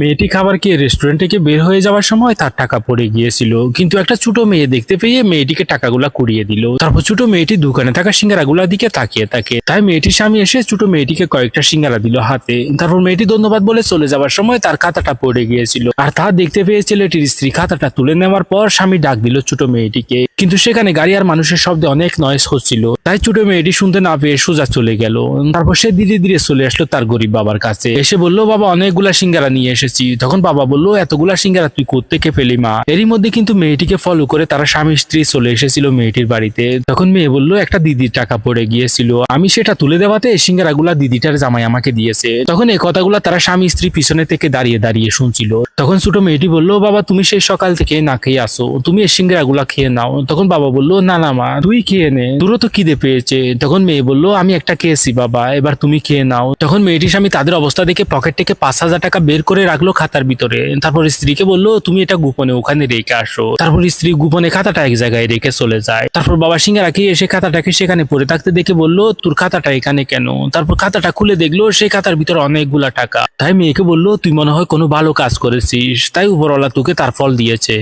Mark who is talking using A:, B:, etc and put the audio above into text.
A: মেয়েটি খাবার খেয়ে রেস্টুরেন্ট থেকে বের হয়ে যাওয়ার সময় তার টাকা পড়ে গিয়েছিল। কিন্তু একটা ছোট মেয়ে দেখতে পেয়ে মেয়েটিকে টাকাগুলা কুড়িয়ে দিল। তারপর ছোট মেয়েটি দোকানে থাকা সিঙ্গারাগুলার দিকে তাকিয়ে থাকে। তাই মেয়েটির স্বামী এসে ছোট মেয়েটিকে কয়েকটা সিঙ্গারা দিল হাতে। তারপর মেয়েটি ধন্যবাদ বলে চলে যাওয়ার সময় তার খাতাটা পড়ে গিয়েছিল। আর তা দেখতে পেয়ে ছেলেটির স্ত্রী খাতাটা তুলে নেওয়ার পর স্বামী ডাক দিল ছোট মেয়েটিকে। কিন্তু সেখানে গাড়ি আর মানুষের শব্দে অনেক নয়েস হচ্ছিল। তাই ছোট মেয়েটি শুনতে না পেয়ে সোজা চলে গেল। তারপর সে ধীরে ধীরে চলে আসলো তার গরিব বাবার কাছে। এসে বলল, বাবা, অনেকগুলা সিঙ্গারা নিয়ে এসেছি। তখন বাবা বলল, এতগুলা সিঙ্গারা তুই কোত্থেকে পেলি, মা? এরই মধ্যে কিন্তু মেয়েটিকে ফলো করে তারা স্বামী স্ত্রী চলে এসেছিল মেয়েটির বাড়িতে। তখন মেয়ে বলল, একটা দিদির টাকা পড়ে গিয়েছিল। আমি সেটা তুলে দেওয়াতে সিঙ্গারাগুলা দিদিটার জামাই আমাকে দিয়েছে। তখন এই কথাগুলা তারা স্বামী স্ত্রী পিছনে থেকে দাঁড়িয়ে দাঁড়িয়ে শুনছিল। তখন ছোট মেয়েটি বলল, বাবা, তুমি সেই সকাল থেকে না খেয়ে আসো। তুমি এই সিঙ্গারাগুলা খেয়ে নাও। তখন বাবা বলল, না না, মা, তুই খেয়ে নে। তোরও তো খিদে পেয়েছে। তখন মেয়ে বলল, আমি একটা খেয়েছি, বাবা, এবার তুমি খেয়ে নাও। তখন মেয়েটির স্বামী তাদের অবস্থা দেখে পকেট থেকে পাঁচ হাজার টাকা বের করে রাখল খাতার ভিতরে। তারপর স্ত্রীকে বলল, তুমি এটা গোপনে ওখানে রেখে আসো। তারপর স্ত্রী গোপনে খাতাটা এক জায়গায় রেখে চলে যায়। তারপর বাবা সিঙ্গারা খেয়ে এসে খাতাটাকে সেখানে পড়ে থাকতে দেখে বলল, তোর খাতাটা এখানে কেন? তারপর খাতাটা খুলে দেখল, সেই খাতার ভিতরে অনেকগুলা টাকা। তাই মেয়েকে বলল, তুই মনে হয় কোনো ভালো কাজ করেছিস? তাই উপরওয়ালা তোকে তার ফল দিয়েছে।